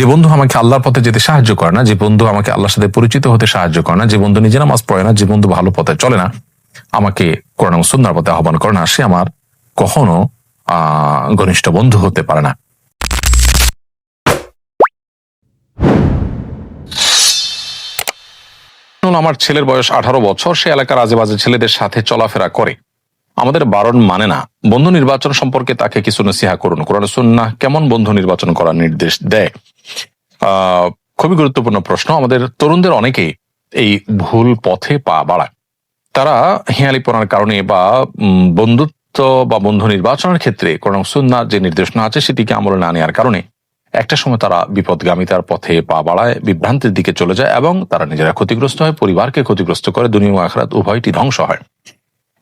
যে বন্ধু আমাকে আল্লাহর পথে যেতে সাহায্য করে না, যে বন্ধু আমাকে আল্লাহর সাথে পরিচিত হতে সাহায্য করে না, যে বন্ধু নিজে নামাজ পড়ে না, যে বন্ধু ভালো পথে চলে না, আমাকে কোরআন এবং সুন্নার পথে আহ্বান করে না, সে আমার কখনো আহ ঘনিষ্ঠ বন্ধু হতে পারে না। আমার ছেলের বয়স আঠারো বছর, সে এলাকার আজেবাজে ছেলেদের সাথে চলাফেরা করে। আমাদের বারণ মানে না, বন্ধু নির্বাচন সম্পর্কে তাকে কিছু নসিহা করুন। কোরআন সুন্নাহ কেমন বন্ধু নির্বাচন করার নির্দেশ দেয়? খুবই গুরুত্বপূর্ণ প্রশ্ন। আমাদের তরুণদের অনেকেই এই ভুল পথে পা বাড়ায়। তারা হিয়ালিপনার কারণে বা বন্ধুত্ব বা বন্ধু নির্বাচনের ক্ষেত্রে কোরআন সুন্নাহ যে নির্দেশনা আছে সেটিকে আমলে না নেওয়ার কারণে একটা সময় তারা বিপদগামিতার পথে পা বাড়ায়, বিভ্রান্তির দিকে চলে যায় এবং তারা নিজেরা ক্ষতিগ্রস্ত হয়, পরিবারকে ক্ষতিগ্রস্ত করে, দুনিয়া আখরাত উভয়টি ধ্বংস হয়।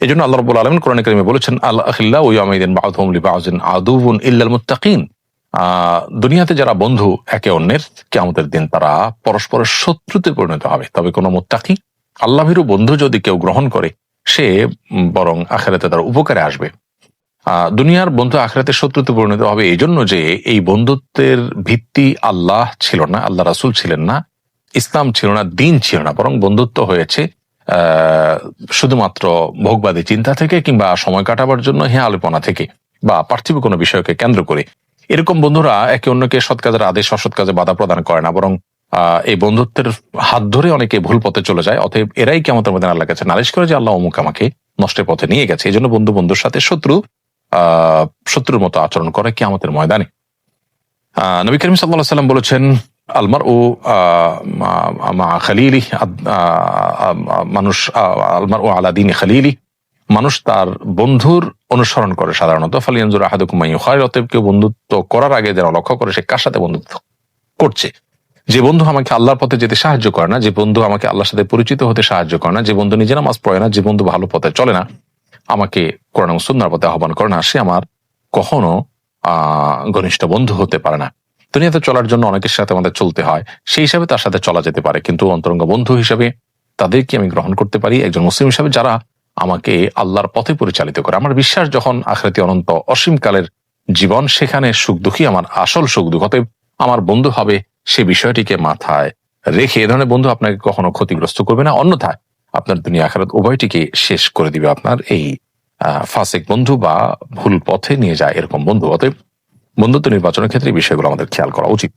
এই জন্য আল্লাহ রবুল আলমিন কোরআন করিমে বলেছেন আল্লাহ আখিল্লা ওই আমিদিন লিবাউজিন আদুবুন ইল্লাল মুত্তাকিন। দুনিয়াতে যারা বন্ধু, একে অন্যের কেমতের দিন তারা পরস্পরের শত্রুতে পরিণত হবে। তবে কোনো মুত্তাকি আল্লাহভীরু বন্ধু যদি কেউ গ্রহণ করে, সে বরং আখেরাতে তার উপকারে আসবে। দুনিয়ার বন্ধু আখরাতের শত্রুতে পরিণত হবে এই জন্য যে এই বন্ধুত্বের ভিত্তি আল্লাহ ছিল না, আল্লাহ রাসুল ছিলেন না, ইসলাম ছিল না, দিন ছিল না, বরং বন্ধুত্ব হয়েছে শুধুমাত্র ভোগবাদী চিন্তা থেকে কিংবা সময় কাটাবার জন্য হ্যাঁ আলোপনা থেকে বা পার্থিব কোনো বিষয়কে কেন্দ্র করে। এরকম বন্ধুরা একে অন্যকে সৎ কাজের আদেশ, অসৎ কাজে বাধা প্রদান করে না, বরং এই বন্ধুত্বের হাত ধরে অনেকে ভুল পথে চলে যায়, অতএব এরাই কেমন মধ্যে আল্লাহ কাছে নালিশ করে যে আল্লাহ অমুক আমাকে নষ্টের পথে নিয়ে গেছে। এই জন্য বন্ধু বন্ধুর সাথে শত্রু শত্রুর মতো আচরণ করে কিয়ামতের ময়দানে। নবী করিম সাল্লাহ সাল্লাম বলেছেন আলমার ও মা খালিলি মানুষ আলমার ও আলাদিন খালিলি। মানুষ তার বন্ধুর অনুসরণ করে সাধারণত। ফালিয়ানজুর আহাদুকুমাই হয় অতএব কেউ বন্ধুত্ব করার আগে যেন লক্ষ্য করে সে কার সাথে বন্ধুত্ব করছে। যে বন্ধু আমাকে আল্লাহর পথে যেতে সাহায্য করে না, যে বন্ধু আমাকে আল্লাহর সাথে পরিচিত হতে সাহায্য করে না, যে বন্ধু নিজে নামাজ পড়ে না, যে বন্ধু ভালো পথে চলে না, আমাকে কোরআন এবং সুন্নার পথে আহ্বান করে না, সে আমার কখনো আহ ঘনিষ্ঠ বন্ধু হতে পারে না। দুনিয়াতে চলার জন্য অনেকের সাথে আমাদের চলতে হয়, সেই হিসাবে তার সাথে চলা যেতে পারে। কিন্তু অন্তরঙ্গ বন্ধু হিসাবে তাদেরকে আমি গ্রহণ করতে পারি। একজন মুসলিম হিসাবে যারা আমাকে আল্লাহর পথে পরিচালিত করে। আমার বিশ্বাস যখন আখরাতি অনন্ত অসীমকালের জীবন, সেখানে সুখ দুঃখী আমার, আসল সুখ দুঃখ। অতএব আমার বন্ধু হবে সে বিষয়টিকে মাথায় রেখে, এ ধরনের বন্ধু আপনাকে কখনো ক্ষতিগ্রস্ত করবে না। অন্যথায় আপনার দুনিয়া আখরাত উভয়টিকে শেষ করে দিবে। আপনার এই ফাসিক বন্ধু বা ভুল পথে নিয়ে যায় এরকম বন্ধু। অতএব বন্ধুত্ব নির্বাচনের ক্ষেত্রে বিষয়গুলো আমাদের খেয়াল করা উচিত।